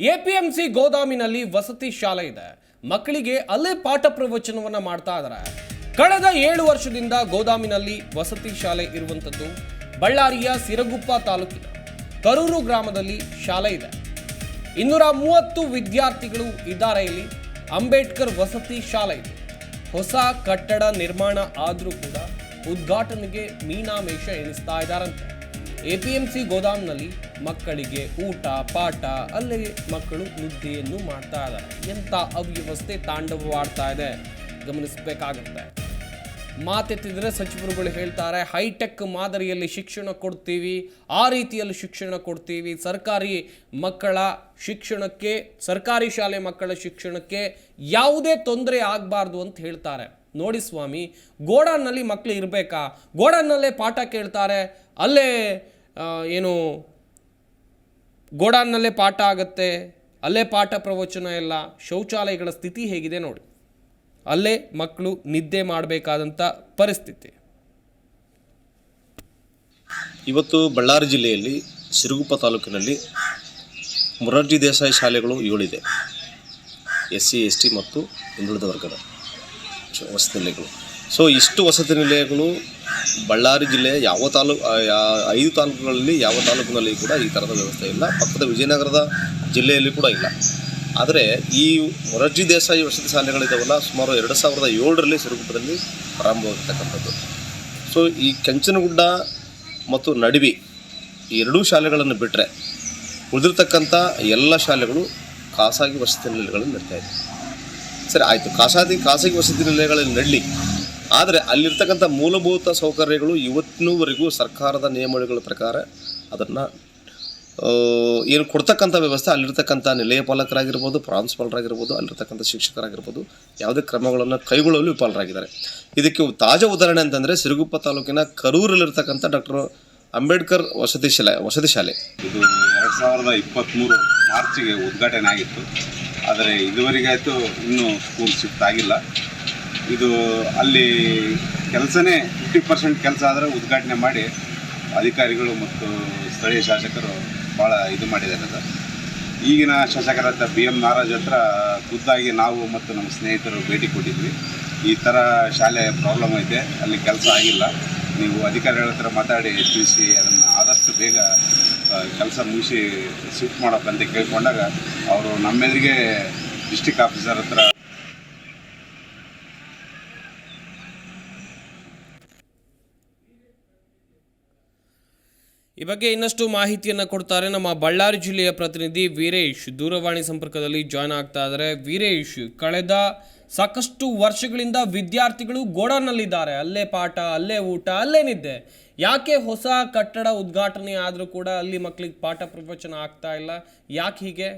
APMC ಗೋದಾಮಿನಲ್ಲಿ ವಸತಿ ಶಾಲೆ ಇದೆ. ಮಕ್ಕಳಿಗೆ ಅಲ್ಲೇ ಪಾಠ ಪ್ರವಚನವನ್ನ ಮಾಡ್ತಾ ಇದ್ದಾರೆ ಕಳೆದ ಏಳು ವರ್ಷದಿಂದ ಗೋದಾಮಿನಲ್ಲಿ ವಸತಿ ಶಾಲೆ ಇರುವಂಥದ್ದು ಬಳ್ಳಾರಿಯ ಸಿರಗುಪ್ಪ ತಾಲೂಕಿನ ಕರೂರು ಗ್ರಾಮದಲ್ಲಿ ಶಾಲೆ ಇದೆ. ಇನ್ನೂರ ಮೂವತ್ತು ವಿದ್ಯಾರ್ಥಿಗಳು ಇದ್ದಾರೆ ಇಲ್ಲಿ. ಅಂಬೇಡ್ಕರ್ ವಸತಿ ಶಾಲೆ ಇದೆ. ಹೊಸ ಕಟ್ಟಡ ನಿರ್ಮಾಣ ಆದರೂ ಕೂಡ ಉದ್ಘಾಟನೆಗೆ ಮೀನಾಮೇಷ ಎಣಿಸ್ತಾ ಇದ್ದಾರಂತೆ ಎಪಿಎಂಸಿ ಗೋದಾಮ್ನಲ್ಲಿ ಮಕ್ಕಳಿಗೆ ಊಟ, ಪಾಠ, ಅಲ್ಲೇ ಮಕ್ಕಳು ನಿದ್ದೆಯನ್ನು ಮಾಡ್ತಾ ಇದ್ದಾರೆ. ಎಂಥ ಅವ್ಯವಸ್ಥೆ ತಾಂಡವವಾಡ್ತಾ ಇದೆ. ಗಮನಿಸಬೇಕಾಗುತ್ತೆ. ಮಾತೆತ್ತಿದ್ರೆ ಸಚಿವರುಗಳು ಹೇಳ್ತಾರೆ, ಹೈಟೆಕ್ ಮಾದರಿಯಲ್ಲಿ ಶಿಕ್ಷಣ ಕೊಡ್ತೀವಿ. ಆ ರೀತಿಯಲ್ಲಿ ಶಿಕ್ಷಣ ಕೊಡ್ತೀವಿ. ಸರ್ಕಾರಿ ಮಕ್ಕಳ ಶಿಕ್ಷಣಕ್ಕೆ, ಸರ್ಕಾರಿ ಶಾಲೆ ಮಕ್ಕಳ ಶಿಕ್ಷಣಕ್ಕೆ ಯಾವುದೇ ತೊಂದರೆ ಆಗಬಾರ್ದು ಅಂತ ಹೇಳ್ತಾರೆ. ನೋಡಿ ಸ್ವಾಮಿ, ಗೋಡನ್ನಲ್ಲಿ ಮಕ್ಕಳು ಇರಬೇಕಾ? ಗೋಡನ್ನಲ್ಲೇ ಪಾಠ ಕೇಳ್ತಾರೆ. ಅಲ್ಲೇ ಏನು, ಗೋಡಾನ್ನಲ್ಲೇ ಪಾಠ ಆಗುತ್ತೆ, ಅಲ್ಲೇ ಪಾಠ ಪ್ರವಚನ ಎಲ್ಲ, ಶೌಚಾಲಯಗಳ ಸ್ಥಿತಿ ಹೇಗಿದೆ ನೋಡಿ. ಅಲ್ಲೇ ಮಕ್ಕಳು ನಿದ್ದೆ ಮಾಡಬೇಕಾದಂಥ ಪರಿಸ್ಥಿತಿ. ಇವತ್ತು ಬಳ್ಳಾರಿ ಜಿಲ್ಲೆಯಲ್ಲಿ ಸಿರುಗುಪ್ಪ ತಾಲೂಕಿನಲ್ಲಿ ಮೊರಾರ್ಜಿ ದೇಸಾಯಿ ಶಾಲೆಗಳು ಏಳಿದೆ. ಎಸ್ ಸಿ ಎಸ್ ಟಿ ಮತ್ತು ಹಿಂದುಳಿದ ವರ್ಗದ ವಸತಿ ನಿಲಯಗಳು. ಸೊ ಇಷ್ಟು ವಸತಿ ನಿಲಯಗಳು ಬಳ್ಳಾರಿ ಜಿಲ್ಲೆಯ ಯಾವ ತಾಲೂಕು ಐದು ತಾಲೂಕುಗಳಲ್ಲಿ ಯಾವ ತಾಲೂಕಿನಲ್ಲಿ ಕೂಡ ಈ ಥರದ ವ್ಯವಸ್ಥೆ ಇಲ್ಲ. ಪಕ್ಕದ ವಿಜಯನಗರದ ಜಿಲ್ಲೆಯಲ್ಲಿ ಕೂಡ ಇಲ್ಲ. ಆದರೆ ಈ ಮೊರಜ್ಜಿ ದೇಸಾಯಿ ವಸತಿ ಶಾಲೆಗಳಿದ್ದಾವಲ್ಲ ಸುಮಾರು ಎರಡು ಸಾವಿರದ ಏಳರಲ್ಲಿ ಸಿರುಗುಡ್ಡದಲ್ಲಿ ಪ್ರಾರಂಭವಾಗಿರ್ತಕ್ಕಂಥದ್ದು ಸೊ ಈ ಕೆಂಚನಗುಡ್ಡ ಮತ್ತು ನಡಿವಿ ಈ ಎರಡೂ ಶಾಲೆಗಳನ್ನು ಬಿಟ್ಟರೆ ಉಳಿದಿರ್ತಕ್ಕಂಥ ಎಲ್ಲ ಶಾಲೆಗಳು ಖಾಸಗಿ ವಸತಿ ನಿಲಯಗಳಲ್ಲಿ ನಡೀತಾ ಇದೆ. ಸರಿ, ಆಯಿತು. ಖಾಸಗಿ ಖಾಸಗಿ ವಸತಿ ನಿಲಯಗಳಲ್ಲಿ ನಡಲಿ. ಆದರೆ ಅಲ್ಲಿರ್ತಕ್ಕಂಥ ಮೂಲಭೂತ ಸೌಕರ್ಯಗಳು ಇವತ್ತಿನವರೆಗೂ ಸರ್ಕಾರದ ನಿಯಮಗಳ ಪ್ರಕಾರ ಅದನ್ನು ಏನು ಕೊಡ್ತಕ್ಕಂಥ ವ್ಯವಸ್ಥೆ ಅಲ್ಲಿರ್ತಕ್ಕಂಥ ನಿಲಯ ಪಾಲಕರಾಗಿರ್ಬೋದು, ಪ್ರಾಂಶುಪಾಲರಾಗಿರ್ಬೋದು, ಅಲ್ಲಿರ್ತಕ್ಕಂಥ ಶಿಕ್ಷಕರಾಗಿರ್ಬೋದು ಯಾವುದೇ ಕ್ರಮಗಳನ್ನು ಕೈಗೊಳ್ಳಲು ವಿಫಲರಾಗಿದ್ದಾರೆ. ಇದಕ್ಕೆ ತಾಜಾ ಉದಾಹರಣೆ ಅಂತಂದರೆ ಸಿರುಗುಪ್ಪ ತಾಲೂಕಿನ ಕರೂರಲ್ಲಿರ್ತಕ್ಕಂಥ ಡಾಕ್ಟರ್ ಅಂಬೇಡ್ಕರ್ ವಸತಿ ಶಾಲೆ ವಸತಿ ಶಾಲೆ. ಇದು ಎರಡು ಸಾವಿರದ ಇಪ್ಪತ್ತ್ಮೂರು ಮಾರ್ಚಿಗೆ ಉದ್ಘಾಟನೆ ಆಗಿತ್ತು. ಆದರೆ ಇದುವರೆಗೆ ಆಯಿತು ಇನ್ನೂ ಸ್ಕೂಲ್ ಶಿಫ್ಟ್ ಆಗಿಲ್ಲ. ಇದು ಅಲ್ಲಿ ಕೆಲಸನೇ ಫಿಫ್ಟಿ ಪರ್ಸೆಂಟ್ ಕೆಲಸ ಆದರೆ ಉದ್ಘಾಟನೆ ಮಾಡಿ ಅಧಿಕಾರಿಗಳು ಮತ್ತು ಸ್ಥಳೀಯ ಶಾಸಕರು ಭಾಳ ಇದು ಮಾಡಿದ್ದಾರೆ ಅದು ಈಗಿನ ಶಾಸಕರಾದ ಬಿ ಎಂ ನಾರಾಜ್ ಹತ್ರ ಖುದ್ದಾಗಿ ನಾವು ಮತ್ತು ನಮ್ಮ ಸ್ನೇಹಿತರು ಭೇಟಿ ಕೊಟ್ಟಿದ್ವಿ. ಈ ಥರ ಶಾಲೆ ಪ್ರಾಬ್ಲಮ್ ಐತೆ, ಅಲ್ಲಿ ಕೆಲಸ ಆಗಿಲ್ಲ. ನೀವು ಅಧಿಕಾರಿಗಳ ಹತ್ರ ಮಾತಾಡಿ, ತಿಳಿಸಿ, ಅದನ್ನು ಆದಷ್ಟು ಬೇಗ ಕೆಲಸ ಮುಗಿಸಿ ಶಿಫ್ಟ್ ಮಾಡೋಕ್ಕಂತ ಕೇಳ್ಕೊಂಡಾಗ ಅವರು ನಮ್ಮೆದುರಿಗೆ ಡಿಸ್ಟಿಕ್ ಆಫೀಸರ್ ಹತ್ರ ಈ ಬಗ್ಗೆ ಇನ್ನಷ್ಟು ಮಾಹಿತಿಯನ್ನು ಕೊಡ್ತಾರೆ ನಮ್ಮ ಬಳ್ಳಾರಿ ಜಿಲ್ಲೆಯ ಪ್ರತಿನಿಧಿ ವೀರೇಶ್. ದೂರವಾಣಿ ಸಂಪರ್ಕದಲ್ಲಿ ಜಾಯ್ನ್ ಆಗ್ತಾ ಇದ್ದಾರೆ ವೀರೇಶ್, ಕಳೆದ ಸಾಕಷ್ಟು ವರ್ಷಗಳಿಂದ ವಿದ್ಯಾರ್ಥಿಗಳು ಗೋಡನ್ನಲ್ಲಿದ್ದಾರೆ. ಅಲ್ಲೇ ಪಾಠ, ಅಲ್ಲೇ ಊಟ, ಅಲ್ಲೇ ನಿದ್ದೆ. ಯಾಕೆ ಹೊಸ ಕಟ್ಟಡ ಉದ್ಘಾಟನೆ ಆದರೂ ಕೂಡ ಅಲ್ಲಿ ಮಕ್ಕಳಿಗೆ ಪಾಠ ಪ್ರವಚನ ಆಗ್ತಾ ಇಲ್ಲ? ಯಾಕೆ ಹೀಗೆ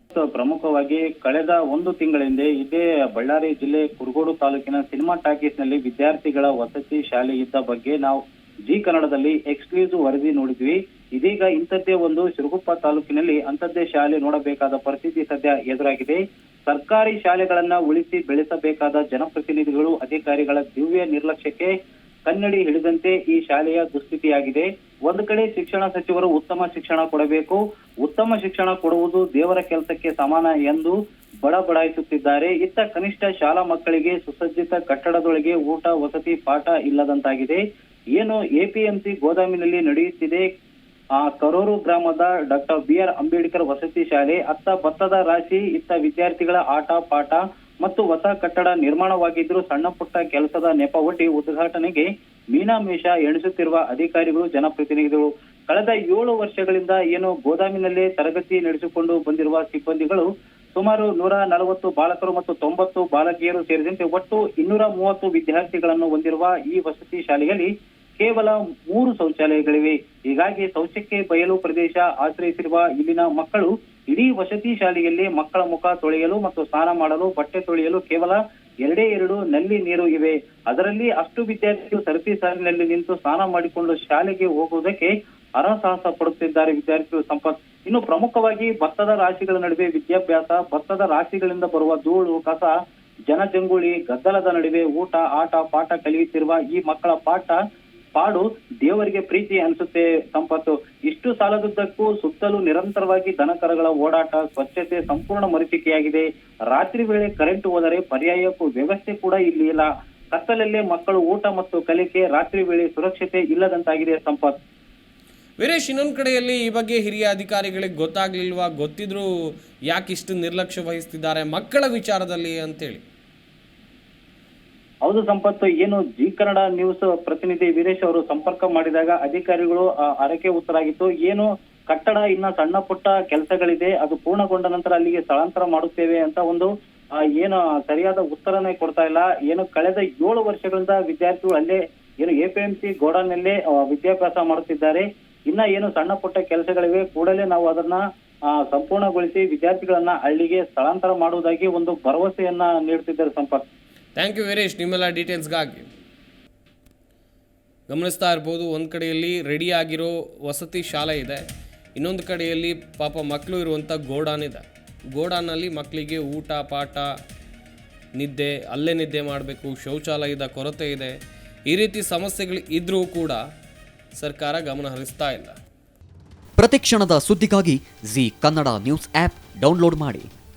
ಮತ್ತು ಪ್ರಮುಖವಾಗಿ ಕಳೆದ ಒಂದು ತಿಂಗಳ ಹಿಂದೆ ಇದೇ ಬಳ್ಳಾರಿ ಜಿಲ್ಲೆ ಕುರುಗೋಡು ತಾಲೂಕಿನ ಸಿನಿಮಾ ಟಾಕೀಸ್ನಲ್ಲಿ ವಿದ್ಯಾರ್ಥಿಗಳ ವಸತಿ ಶಾಲೆ ಇದ್ದ ಬಗ್ಗೆ ನಾವು ಜಿ ಕನ್ನಡದಲ್ಲಿ ಎಕ್ಸ್ಕ್ಲೂಸಿವ್ ವರದಿ ನೋಡಿದ್ವಿ. ಇದೀಗ ಇಂಥದ್ದೇ ಒಂದು ಸಿರುಗುಪ್ಪ ತಾಲೂಕಿನಲ್ಲಿ ಅಂಥದ್ದೇ ಶಾಲೆ ನೋಡಬೇಕಾದ ಪರಿಸ್ಥಿತಿ ಸದ್ಯ ಎದುರಾಗಿದೆ. ಸರ್ಕಾರಿ ಶಾಲೆಗಳನ್ನ ಉಳಿಸಿ ಬೆಳೆಸಬೇಕಾದ ಜನಪ್ರತಿನಿಧಿಗಳು, ಅಧಿಕಾರಿಗಳ ದಿವ್ಯ ನಿರ್ಲಕ್ಷ್ಯಕ್ಕೆ ಕನ್ನಡಿ ಹಿಡಿದಂತೆ ಈ ಶಾಲೆಯ ದುಸ್ಥಿತಿಯಾಗಿದೆ. ಒಂದು ಕಡೆ ಶಿಕ್ಷಣ ಸಚಿವರು ಉತ್ತಮ ಶಿಕ್ಷಣ ಕೊಡಬೇಕು, ಉತ್ತಮ ಶಿಕ್ಷಣ ಕೊಡುವುದು ದೇವರ ಕೆಲಸಕ್ಕೆ ಸಮಾನ ಎಂದು ಬಡಬಡಾಯಿಸುತ್ತಿದ್ದಾರೆ. ಇತ್ತ ಕನಿಷ್ಠ ಶಾಲಾ ಮಕ್ಕಳಿಗೆ ಸುಸಜ್ಜಿತ ಕಟ್ಟಡದೊಳಗೆ ಊಟ, ವಸತಿ, ಪಾಠ ಇಲ್ಲದಂತಾಗಿದೆ. ಏನು ಎಪಿಎಂಸಿ ಗೋದಾಮಿನಲ್ಲಿ ನಡೆಯುತ್ತಿದೆ? ಆ ಕರೂರು ಗ್ರಾಮದ ಡಾಕ್ಟರ್ ಬಿ ಆರ್ ಅಂಬೇಡ್ಕರ್ ವಸತಿ ಶಾಲೆ, ಅತ್ತ ಭತ್ತದ ರಾಶಿ, ಇತ್ತ ವಿದ್ಯಾರ್ಥಿಗಳ ಆಟ, ಪಾಠ ಮತ್ತು ಹೊಸ ಕಟ್ಟಡ ನಿರ್ಮಾಣವಾಗಿದ್ದರೂ ಸಣ್ಣ ಪುಟ್ಟ ಕೆಲಸದ ನೆಪವೊಡ್ಡಿ ಉದ್ಘಾಟನೆಗೆ ಮೀನಾಮೇಷ ಎಣಿಸುತ್ತಿರುವ ಅಧಿಕಾರಿಗಳು ಜನಪ್ರತಿನಿಧಿಗಳು ಕಳೆದ ಏಳು ವರ್ಷಗಳಿಂದ ಏನು ಗೋದಾಮಿನಲ್ಲೇ ತರಗತಿ ನಡೆಸಿಕೊಂಡು ಬಂದಿರುವ ಸಿಬ್ಬಂದಿಗಳು ಸುಮಾರು ನೂರ ನಲವತ್ತು ಬಾಲಕರು ಮತ್ತು ತೊಂಬತ್ತು ಬಾಲಕಿಯರು ಸೇರಿದಂತೆ ಒಟ್ಟು ಇನ್ನೂರ ಮೂವತ್ತು ವಿದ್ಯಾರ್ಥಿಗಳನ್ನು ಹೊಂದಿರುವ ಈ ವಸತಿ ಶಾಲೆಯಲ್ಲಿ ಕೇವಲ ಮೂರು ಶೌಚಾಲಯಗಳಿವೆ. ಹೀಗಾಗಿ ಶೌಚಕ್ಕೆ ಬಯಲು ಪ್ರದೇಶ ಆಶ್ರಯಿಸಿರುವ ಇಲ್ಲಿನ ಮಕ್ಕಳು ಇಡೀ ವಸತಿ ಶಾಲೆಯಲ್ಲಿ ಮಕ್ಕಳ ಮುಖ ತೊಳೆಯಲು ಮತ್ತು ಸ್ನಾನ ಮಾಡಲು ಬಟ್ಟೆ ತೊಳೆಯಲು ಕೇವಲ ಎರಡೇ ಎರಡು ನಲ್ಲಿ ನೀರು ಇವೆ. ಅದರಲ್ಲಿ ಅಷ್ಟು ವಿದ್ಯಾರ್ಥಿಗಳು ಸರತಿ ಸಾಲಿನಲ್ಲಿ ನಿಂತು ಸ್ನಾನ ಮಾಡಿಕೊಂಡು ಶಾಲೆಗೆ ಹೋಗುವುದಕ್ಕೆ ಹರಸಾಹಸ ಪಡುತ್ತಿದ್ದಾರೆ ವಿದ್ಯಾರ್ಥಿಗಳು ಸಂಪತ್. ಇನ್ನು ಪ್ರಮುಖವಾಗಿ ಭತ್ತದ ರಾಶಿಗಳ ನಡುವೆ ವಿದ್ಯಾಭ್ಯಾಸ, ಭತ್ತದ ರಾಶಿಗಳಿಂದ ಬರುವ ಧೂಳು, ಕಸ, ಜನಜಂಗುಳಿ, ಗದ್ದಲದ ನಡುವೆ ಊಟ, ಆಟ, ಪಾಠ ಕಲಿಯುತ್ತಿರುವ ಈ ಮಕ್ಕಳ ಪಾಠ ಪಾಡು ದೇವರಿಗೆ ಪ್ರೀತಿ ಅನ್ಸುತ್ತೆ. ಸಂಪತ್ತು. ಇಷ್ಟು ಸಾಲದುದ್ದಕ್ಕೂ ಸುತ್ತಲೂ ನಿರಂತರವಾಗಿ ದನಕರಗಳ ಓಡಾಟ, ಸ್ವಚ್ಛತೆ ಸಂಪೂರ್ಣ ಮರೀಚಿಕೆಯಾಗಿದೆ ರಾತ್ರಿ ವೇಳೆ ಕರೆಂಟ್ ಹೋದರೆ ಪರ್ಯಾಯಕ್ಕೂ ವ್ಯವಸ್ಥೆ ಕೂಡ ಇಲ್ಲಿ ಇಲ್ಲ ಕತ್ತಲಲ್ಲೇ ಮಕ್ಕಳು ಊಟ ಮತ್ತು ಕಲಿಕೆ, ರಾತ್ರಿ ವೇಳೆ ಸುರಕ್ಷತೆ ಇಲ್ಲದಂತಾಗಿದೆ ಸಂಪತ್. ವೀರೇಶ್, ಇನ್ನೊಂದು ಕಡೆಯಲ್ಲಿ ಈ ಬಗ್ಗೆ ಹಿರಿಯ ಅಧಿಕಾರಿಗಳಿಗೆ ಗೊತ್ತಾಗ್ಲಿಲ್ವಾ? ಗೊತ್ತಿದ್ರು ಯಾಕೆ ಇಷ್ಟು ನಿರ್ಲಕ್ಷ್ಯ ವಹಿಸ್ತಿದ್ದಾರೆ ಮಕ್ಕಳ ವಿಚಾರದಲ್ಲಿ ಅಂತೇಳಿ. ಹೌದು ಸಂಪತ್ತು, ಏನು ಜಿ ಕನ್ನಡ ನ್ಯೂಸ್ ಪ್ರತಿನಿಧಿ ವೀರೇಶ್ ಅವರು ಸಂಪರ್ಕ ಮಾಡಿದಾಗ ಅಧಿಕಾರಿಗಳು ಅರಕೆ ಉತ್ತರಾಗಿತ್ತು. ಏನು ಕಟ್ಟಡ ಇನ್ನ ಸಣ್ಣ ಪುಟ್ಟ ಕೆಲಸಗಳಿದೆ, ಅದು ಪೂರ್ಣಗೊಂಡ ನಂತರ ಅಲ್ಲಿಗೆ ಸ್ಥಳಾಂತರ ಮಾಡುತ್ತೇವೆ ಅಂತ ಒಂದು ಏನು ಸರಿಯಾದ ಉತ್ತರನೇ ಕೊಡ್ತಾ ಇಲ್ಲ. ಏನು ಕಳೆದ ಏಳು ವರ್ಷಗಳಿಂದ ವಿದ್ಯಾರ್ಥಿಗಳು ಅಲ್ಲೇ, ಏನು ಎಪಿಎಂಸಿ ಗೋಡಾನ್ನಲ್ಲೇ ನಲ್ಲೇ ವಿದ್ಯಾಭ್ಯಾಸ ಮಾಡುತ್ತಿದ್ದಾರೆ. ಇನ್ನ ಏನು ಸಣ್ಣ ಪುಟ್ಟ ಕೆಲಸಗಳಿವೆ, ಕೂಡಲೇ ನಾವು ಅದನ್ನ ಸಂಪೂರ್ಣಗೊಳಿಸಿ ವಿದ್ಯಾರ್ಥಿಗಳನ್ನ ಹಳ್ಳಿಗೆ ಸ್ಥಳಾಂತರ ಮಾಡುವುದಾಗಿ ಒಂದು ಭರವಸೆಯನ್ನ ನೀಡುತ್ತಿದ್ದಾರೆ ಸಂಪರ್ಕ ಥ್ಯಾಂಕ್ ಯು ವೀರೇಶ್ ನಿಮ್ಮೆಲ್ಲ ಡೀಟೇಲ್ಸ್ಗಾಗಿ ಗಮನಿಸ್ತಾ ಇರ್ಬೋದು, ಒಂದು ಕಡೆಯಲ್ಲಿ ರೆಡಿ ಆಗಿರೋ ವಸತಿ ಶಾಲೆ ಇದೆ, ಇನ್ನೊಂದು ಕಡೆಯಲ್ಲಿ ಪಾಪ ಮಕ್ಕಳು ಇರುವಂಥ ಗೋಡಾನ್ ಇದೆ. ಗೋಡಾನಲ್ಲಿ ಮಕ್ಕಳಿಗೆ ಊಟ, ಪಾಠ, ನಿದ್ದೆ, ಅಲ್ಲೇ ನಿದ್ದೆ ಮಾಡಬೇಕು, ಶೌಚಾಲಯದ ಕೊರತೆ ಇದೆ. ಈ ರೀತಿ ಸಮಸ್ಯೆಗಳು ಇದ್ದರೂ ಕೂಡ ಸರ್ಕಾರ ಗಮನ ಹರಿಸ್ತಾ ಇಲ್ಲ. ಪ್ರತಿಕ್ಷಣದ ಸುದ್ದಿಗಾಗಿ Zee Kannada news app download ಮಾಡಿ.